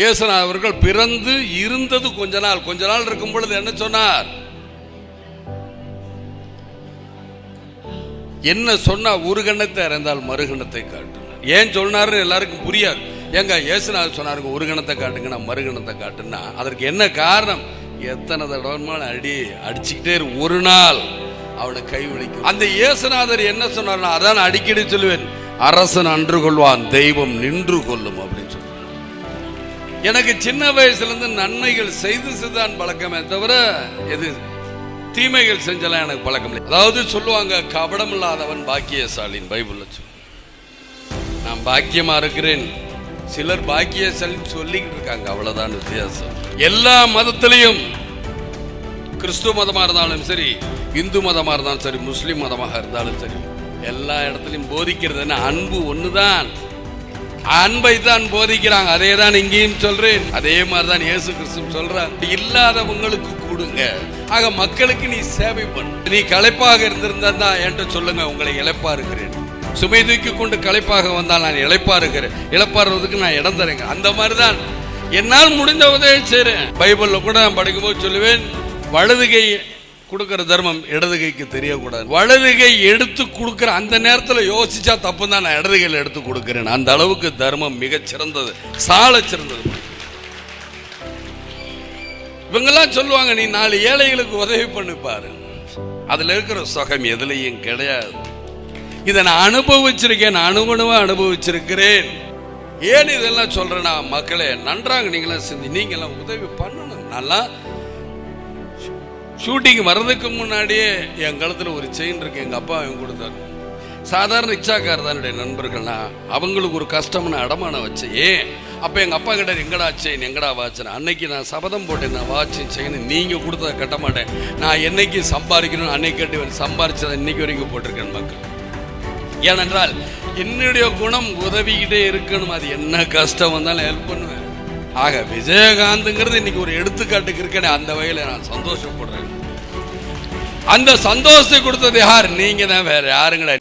இயேசுனா அவர்கள் பிறந்து இருந்தது கொஞ்ச நாள். கொஞ்ச நாள் இருக்கும் பொழுது என்ன சொன்னார்? என்ன சொன்னா ஒரு கணத்தை இறந்தால் மறுகணத்தை காட்டுனார். ஏன் சொன்னாரு எல்லாருக்கும் புரியாது. ஏங்க இயேசுநாதர் சொன்னாருங்க ஒரு கணத்தை காட்டுங்க நான் மறுகணத்தை காட்டுன்னா அதற்கு என்ன காரணம்? எத்தனை தடவை அடி அடிச்சுக்கிட்டே ஒரு நாள் அவனை கைவிழிக்கும் அந்த இயேசுநாதர் என்ன சொன்னார்னா அதான் அடிக்கடி சொல்லுவேன் அரசன் அன்று கொள்வான் தெய்வம் நின்று கொள்ளும் அப்படின்னு. எனக்கு சின்ன வயசுலேருந்து நன்மைகள் செய்து செய்தான் பழக்கமே தவிர எது தீமைகள் செஞ்சலாம் எனக்கு பழக்கம் இல்லை. அதாவது சொல்லுவாங்க கபடம் இல்லாதவன் பாக்கியசாலின் பைபிளில் சொல்லு நான் பாக்கியமாக இருக்கிறேன். சிலர் பாக்கியசாலின்னு சொல்லிக்கிட்டு இருக்காங்க அவ்வளோதான் வித்தியாசம். எல்லா மதத்திலையும் கிறிஸ்துவ மதமாக இருந்தாலும் சரி இந்து மதமாக இருந்தாலும் சரி முஸ்லீம் மதமாக இருந்தாலும் சரி எல்லா இடத்துலையும் போதிக்கிறது என்ன? அன்பு ஒன்று தான் அன்பை தான் போதிக்கிறாங்க. அதே தான் இங்கேயும் சொல்றேன். அதே மாதிரி தான் இயேசு கிறிஸ்து சொல்றாங்க இல்லாதவங்களுக்கு கொடுங்க. ஆக மக்களுக்கு நீ சேவை பண்ணு. நீ களைப்பாக இருந்திருந்தா தான் என்கிட்ட சொல்லுங்க உங்களை இழப்பா இருக்கிறேன். சுமை தூக்கி கொண்டு களைப்பாக வந்தால் நான் இழைப்பா இருக்கிறேன். இழப்பாடுறதுக்கு நான் இடம் தரேங்க. அந்த மாதிரி தான் என்னால் முடிந்த உதவி செய்றேன். பைபிள்ல கூட நான் படிக்கும்போது சொல்லுவேன் வலதுகை கொடுக்கிற தர்மம் இடது கைக்கு தெரியக்கூடாது. வலது கை எடுத்து கொடுக்கிற அந்த நேரத்தில் யோசிச்சா தப்பு தான் நான் இடது கையில் எடுத்து கொடுக்கிறேன். அந்த அளவுக்கு தர்மம் மிகச் சிறந்தது. சால சிறந்தது. இவங்கெல்லாம் சொல்லுவாங்க நீ நாலு ஏழைகளுக்கு உதவி பண்ணி பாரு. அதுல இருக்கிற சுகம் எதுலையும் கிடையாது. இதை நான் அனுபவிச்சிருக்கேன் நான் அனுபவிச்சிருக்கிறேன். ஏன் இதெல்லாம் சொல்றேன்னா மக்களே நன்றாக நீங்களாம் செஞ்சு நீங்களாம் உதவி பண்ணணும். நல்லா ஷூட்டிங் வர்றதுக்கு முன்னாடியே என் கழுத்தில் ஒரு செயின் இருக்கு. எங்கள் அப்பா அவன் கொடுத்தாரு. சாதாரண இச்சாக்கார் தான் என்னுடைய நண்பர்கள்னா அவங்களுக்கு ஒரு கஷ்டம்னு அடமானம் வச்சு ஏன்? அப்போ எங்கள் அப்பா கிட்ட எங்கடா செயின் எங்கடா வாட்சன் அன்னைக்கு நான் சபதம் போட்டேன். நான் வாட்சின் செயின் நீங்கள் கொடுத்ததை கட்ட மாட்டேன். நான் என்னைக்கு சம்பாதிக்கணும்னு அன்னைக்கு கட்டி சம்பாரிச்சதை இன்னைக்கு வரைக்கும் போட்டிருக்கேன் மக்கள். ஏனென்றால் என்னுடைய குணம் உதவிக்கிட்டே இருக்கணும் அது என்ன கஷ்டம் வந்தாலும் ஹெல்ப் பண்ணுவேன். ஆக விஜயகாந்துங்கிறது இன்னைக்கு ஒரு எடுத்துக்காட்டுக்கு இருக்கேனே அந்த வகையில் நான் சந்தோஷப்படுறேன். அந்த சந்தோஷத்தை கொடுத்தது யார்? நீங்க தான் வேற யாருங்கடா